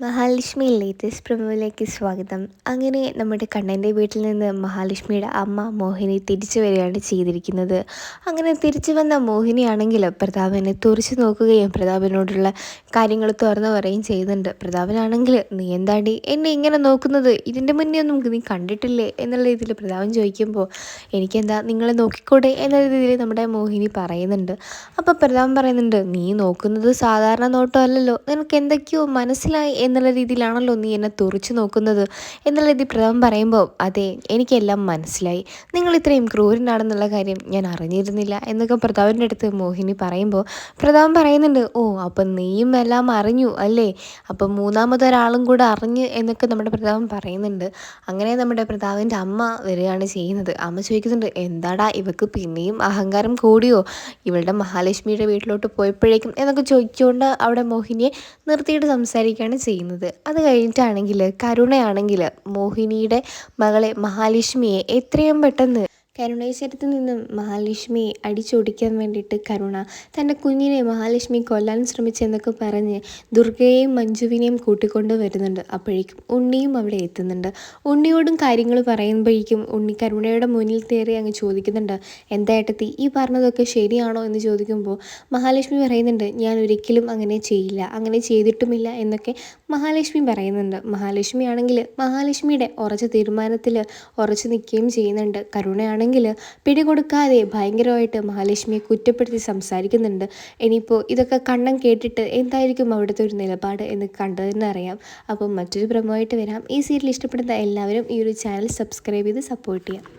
Mahalakshmi latest പ്രമോയിലേക്ക് സ്വാഗതം. അങ്ങനെ നമ്മുടെ കണ്ണന്റെ വീട്ടിൽ നിന്ന് മഹാലക്ഷ്മിയുടെ അമ്മ മോഹിനി തിരിച്ചു വരികയാണ് ചെയ്തിരിക്കുന്നത്. അങ്ങനെ തിരിച്ചു വന്ന മോഹിനിയാണെങ്കിൽ പ്രതാപനെ തുറച്ചു നോക്കുകയും പ്രതാപനോടുള്ള കാര്യങ്ങൾ തുറന്നു പറയുകയും ചെയ്യുന്നുണ്ട്. പ്രതാപനാണെങ്കിൽ നീ എന്താണ്ടി എന്നെ ഇങ്ങനെ നോക്കുന്നത്? ഇതിന്റെ മുന്നേ ഒന്നും നീ കണ്ടിട്ടില്ലേ? എന്നുള്ള രീതിയിൽ പ്രതാപൻ ചോദിക്കുമ്പോൾ എനിക്കെന്താ നിങ്ങളെ നോക്കിക്കൂടെ? എന്ന രീതിയിൽ നമ്മുടെ മോഹിനി പറയുന്നുണ്ട്. അപ്പോൾ പ്രതാപൻ പറയുന്നുണ്ട് നീ നോക്കുന്നത് സാധാരണ നോട്ടമല്ലല്ലോ. നിനക്ക് എന്തൊക്കെയോ മനസ്സിലായി എന്നുള്ള രീതിയിലാണല്ലോ നീ എന്നെ തുറച്ചു നോക്കുന്നത്. എന്നുള്ള രീതി പ്രഥമൻ പറയുമ്പോൾ അതെ എനിക്കെല്ലാം മനസ്സിലായി. നിങ്ങൾ ഇത്രയും ക്രൂരനാണെന്നുള്ള കാര്യം ഞാൻ അറിഞ്ഞിരുന്നില്ല. എന്നൊക്കെ പ്രതാപന്റെ അടുത്ത് മോഹിനി പറയുമ്പോൾ പ്രതാപൻ പറയുന്നുണ്ട് ഓ അപ്പം നീയും എല്ലാം അറിഞ്ഞു അല്ലേ? അപ്പം മൂന്നാമതൊരാളും കൂടെ അറിഞ്ഞ് എന്നൊക്കെ നമ്മുടെ പ്രതാപൻ പറയുന്നുണ്ട്. അങ്ങനെ നമ്മുടെ പ്രതാപന്റെ അമ്മ വരികയാണ് ചെയ്യുന്നത്. അമ്മ ചോദിക്കുന്നുണ്ട് എന്താടാ ഇവക്ക് പിന്നെയും അഹങ്കാരം കൂടിയോ? ഇവളുടെ മഹാലക്ഷ്മിയുടെ വീട്ടിലോട്ട് പോയപ്പോഴേക്കും എന്നൊക്കെ ചോദിച്ചുകൊണ്ട് അവിടെ മോഹിനിയെ നിർത്തിയിട്ട് സംസാരിക്കുകയാണ് ചെയ്യുന്നത്. ചെയ്യുന്നത്. അത് കഴിഞ്ഞിട്ടാണെങ്കിൽ കരുണയാണെങ്കിൽ മോഹിനിയുടെ മകളെ മഹാലക്ഷ്മിയെ എത്രയും പെട്ടെന്ന് കരുണേശ്വരത്തിൽ നിന്നും മഹാലക്ഷ്മിയെ അടിച്ചൊടിക്കാൻ വേണ്ടിയിട്ട് കരുണ തന്റെ കുഞ്ഞിനെ മഹാലക്ഷ്മി കൊല്ലാൻ ശ്രമിച്ചെന്നൊക്കെ പറഞ്ഞ് ദുർഗയെയും മഞ്ജുവിനെയും കൂട്ടിക്കൊണ്ട് വരുന്നുണ്ട്. അപ്പോഴേക്കും ഉണ്ണിയും അവിടെ എത്തുന്നുണ്ട്. ഉണ്ണിയോടും കാര്യങ്ങൾ പറയുമ്പോഴേക്കും ഉണ്ണി കരുണയുടെ മുന്നിൽ കയറി അങ്ങ് ചോദിക്കുന്നുണ്ട്. എന്തായിട്ടെത്തി ഈ പറഞ്ഞതൊക്കെ ശരിയാണോ എന്ന് ചോദിക്കുമ്പോൾ മഹാലക്ഷ്മി പറയുന്നുണ്ട് ഞാൻ ഒരിക്കലും അങ്ങനെ ചെയ്യില്ല അങ്ങനെ ചെയ്തിട്ടുമില്ല എന്നൊക്കെ മഹാലക്ഷ്മി പറയുന്നുണ്ട്. മഹാലക്ഷ്മി ആണെങ്കിൽ മഹാലക്ഷ്മിയുടെ ഉറച്ച തീരുമാനത്തിൽ ഉറച്ചു നിൽക്കുകയും ചെയ്യുന്നുണ്ട്. കരുണയാണെങ്കിൽ പിടികൊടുക്കാതെ ഭയങ്കരമായിട്ട് മഹാലക്ഷ്മിയെ കുറ്റപ്പെടുത്തി സംസാരിക്കുന്നുണ്ട്. ഇനിയിപ്പോൾ ഇതൊക്കെ കണ്ണം കേട്ടിട്ട് എന്തായിരിക്കും അവിടുത്തെ ഒരു നിലപാട് എന്ന് കണ്ടതെന്ന് അറിയാം. അപ്പം മറ്റൊരു പ്രമോ ആയിട്ട് വരാം. ഈ സീരിയൽ ഇഷ്ടപ്പെടുന്ന എല്ലാവരും ഈ ഒരു ചാനൽ സബ്സ്ക്രൈബ് ചെയ്ത് സപ്പോർട്ട് ചെയ്യാം.